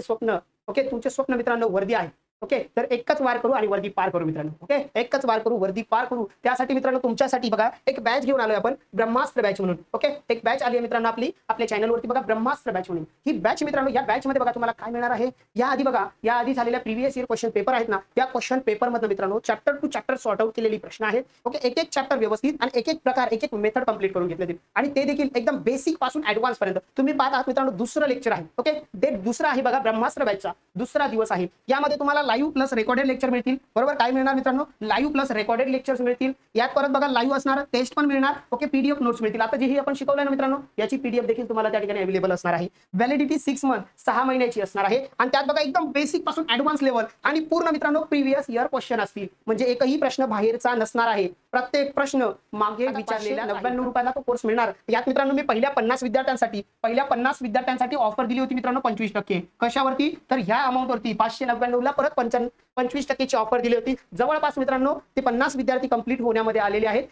स्वप्न. ओके तुमचे स्वप्न मित्रांनो वर्दी आहे. ओके? तर एकच वार करू आणि वर्दी पार करू मित्रांनो ओके? एकच वार करू वर्दी पार करू. त्यासाठी मित्रांनो तुमच्यासाठी बघा एक बॅच घेऊन आलोय आपण ब्रह्मास्त्र बॅच म्हणून ओके? एक बॅच आली आहे मित्रांनो आपली आपल्या चॅनलवरती बघा ब्रह्मास्त्र बॅच म्हणून. ही बॅच मित्रांनो या बॅच मध्ये बघा तुम्हाला काय मिळणार आहे? या आधी बघा या आधी झालेल्या प्रिव्हियस इयर क्वेश्चन पेपर आहेत ना त्या क्वेश्चन पेपर मधनं मित्रांनो chapter two chapter sort out केलेली प्रश्न आहेत ओके? एक एक चॅप्टर व्यवस्थित आणि एक एक प्रकार एक एक मेथड कंप्लीट करून घेतले आणि ते देखील एकदम बेसिकपासून ऍडव्हान्स पर्यंत. तुम्ही पाहत आहात मित्रांनो दुसरं लेक्चर आहे ओके? ते दुसरं आहे बघा ब्रह्मास्त्र बॅचचा दुसरा दिवस आहे. यामध्ये तुम्हाला लाईव्ह प्लस रेकॉर्डेड लेक्चर मिळतील. बरोबर? काय मिळणार मित्रांनो? लाईव्ह प्लस रेकॉर्डेड लेक्चर्स मिळतील. यात परत बघा लाईव्ह असणार टेस्ट पण मिळणार. ओके पीडीएफ नोट्स मिळतील. आता जे ही आपण शिकवलं ना मित्रांनो याची पीडीएफ देखील तुम्हाला त्या ठिकाणी अवेलेबल असणार आहे. व्हॅलिडिटी सिक्स मंथ सहा महिन्याची असणार आहे. आणि त्यात बघा एकदम बेसिकपासून ऍडव्हान्स लेवल आणि पूर्ण मित्रांनो प्रिव्हियस इयर क्वेश्चन असतील. म्हणजे एकही प्रश्न बाहेरचा नसणार आहे. प्रत्येक प्रश्न मागे विचारलेल्या नव्याण्णव रुपयाला तो कोर्स मिळणार. यात मित्रांनो मी पहिल्या पन्नास विद्यार्थ्यांसाठी पहिल्या पन्नास विद्यार्थ्यांसाठी ऑफर दिली होती मित्रांनो पंचवीस टक्के. कशावरती? तर ह्या अमाऊंट वरती पाचशे नव्याण्णव ला परत पंचावन्न पंचवीस टक्केची ऑफर दिली होती. जवळपास मित्रांनो ते पन्नास विद्यार्थी कंप्लीट होण्यामध्ये आलेले आहेत.